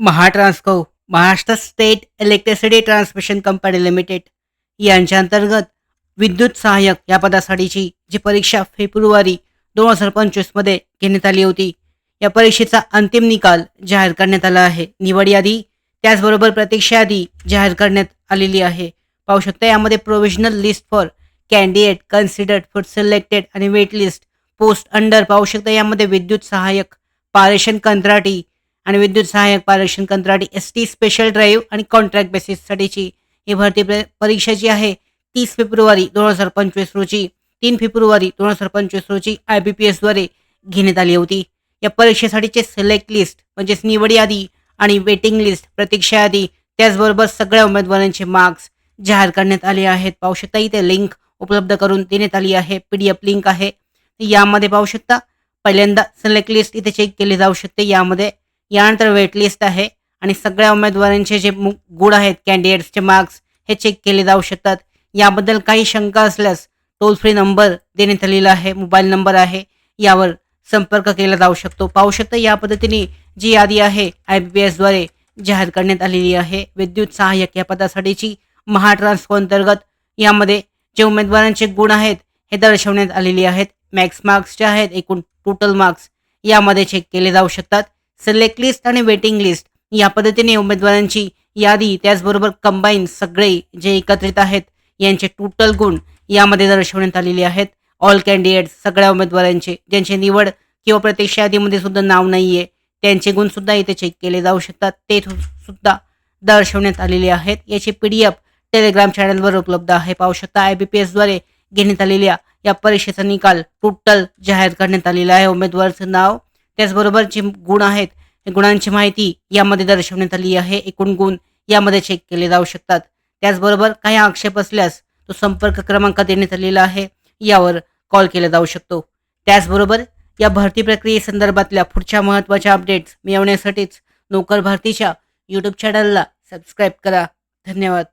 Mahatransco Maharashtra state electricity transmission company limited यांच्या अंतर्गत विद्युत सहाय्यक या पदासाठीची जी परीक्षा फेब्रुवारी दोन हजार पंचवीसमध्ये घेण्यात आली होती या परीक्षेचा अंतिम निकाल जाहीर करण्यात आला आहे. निवड यादी त्याचबरोबर प्रतीक्षा यादी जाहीर करण्यात आलेली आहे. पाहू शकता यामध्ये provisional list for candidate considered for selected आणि वेट लिस्ट पोस्ट अंडर पाहू शकता यामध्ये विद्युत सहाय्यक पारेषण कंत्राटी आणि विद्युत सहाय्यक पारक्षण कंत्राटी एस टी स्पेशल ड्राईव्ह आणि कॉन्ट्रॅक्ट बेसिससाठीची ही भरती प्र- परीक्षा जी आहे तीस फेब्रुवारी दोन हजार पंचवीस रोजी तीन फेब्रुवारी दोन हजार पंचवीस रोजी आय बी पी एसद्वारे घेण्यात आली होती. या परीक्षेसाठीचे सिलेक्ट लिस्ट म्हणजेच निवड यादी आणि वेटिंग लिस्ट प्रतीक्षा यादी त्याचबरोबर सगळ्या उमेदवारांचे मार्क्स जाहीर करण्यात आले आहेत. पाहू शकता इथे लिंक उपलब्ध करून देण्यात आली आहे. पी डी एफ लिंक आहे. यामध्ये पाहू शकता पहिल्यांदा सिलेक्ट लिस्ट इथे चेक केली जाऊ शकते. यामध्ये यानंतर वेट लिस्ट आहे आणि सगळ्या उमेदवारांचे जे मु- गुण आहेत कॅन्डिडेट्सचे मार्क्स हे चेक केले जाऊ शकतात. याबद्दल काही शंका असल्यास टोल फ्री नंबर देण्यात आलेला आहे मोबाईल नंबर आहे यावर संपर्क केला जाऊ शकतो. पाहू शकता या पद्धतीने जी यादी आहे आय बी पी एसद्वारे जाहीर करण्यात आलेली आहे. विद्युत सहाय्यक या पदासाठीची महाट्रान्सको अंतर्गत यामध्ये जे उमेदवारांचे गुण आहेत हे दर्शवण्यात आलेली आहेत. मॅक्स मार्क्स जे आहेत एकूण टोटल मार्क्स यामध्ये चेक केले जाऊ शकतात. सिलेक्ट लिस्ट आणि वेटिंग लिस्ट या पद्धतीने उमेदवारांची यादी त्याचबरोबर कंबाईन सगळे जे एकत्रित आहेत यांचे टोटल गुण यामध्ये दर्शवण्यात आलेले आहेत. ऑल कॅन्डिडेट सगळ्या उमेदवारांचे ज्यांची निवड किंवा प्रतीक्षा यादीमध्ये सुद्धा नाव नाही आहे त्यांचे गुण सुद्धा इथे चेक केले जाऊ शकतात. ते सुद्धा दर्शवण्यात आलेले आहेत. याची पी डी एफ टेलिग्राम चॅनलवर उपलब्ध आहे. पाहू शकता आय बी पी एसद्वारे घेण्यात आलेल्या या परीक्षेचा निकाल टोटल जाहीर करण्यात आलेला आहे. उमेदवाराचं नाव त्याचबरोबर जे गुण आहेत गुणांची माहिती यामध्ये दर्शवण्यात आली आहे. एकूण गुण यामध्ये चेक केले जाऊ शकतात. त्याचबरोबर काही आक्षेप असल्यास तो संपर्क क्रमांक देण्यात आलेला आहे. यावर कॉल केला जाऊ शकतो. त्याचबरोबर या भरती प्रक्रियेसंदर्भातल्या पुढच्या महत्त्वाच्या अपडेट्स मिळवण्यासाठीच नोकर भरतीच्या यूट्यूब चॅनलला सबस्क्राईब करा. धन्यवाद.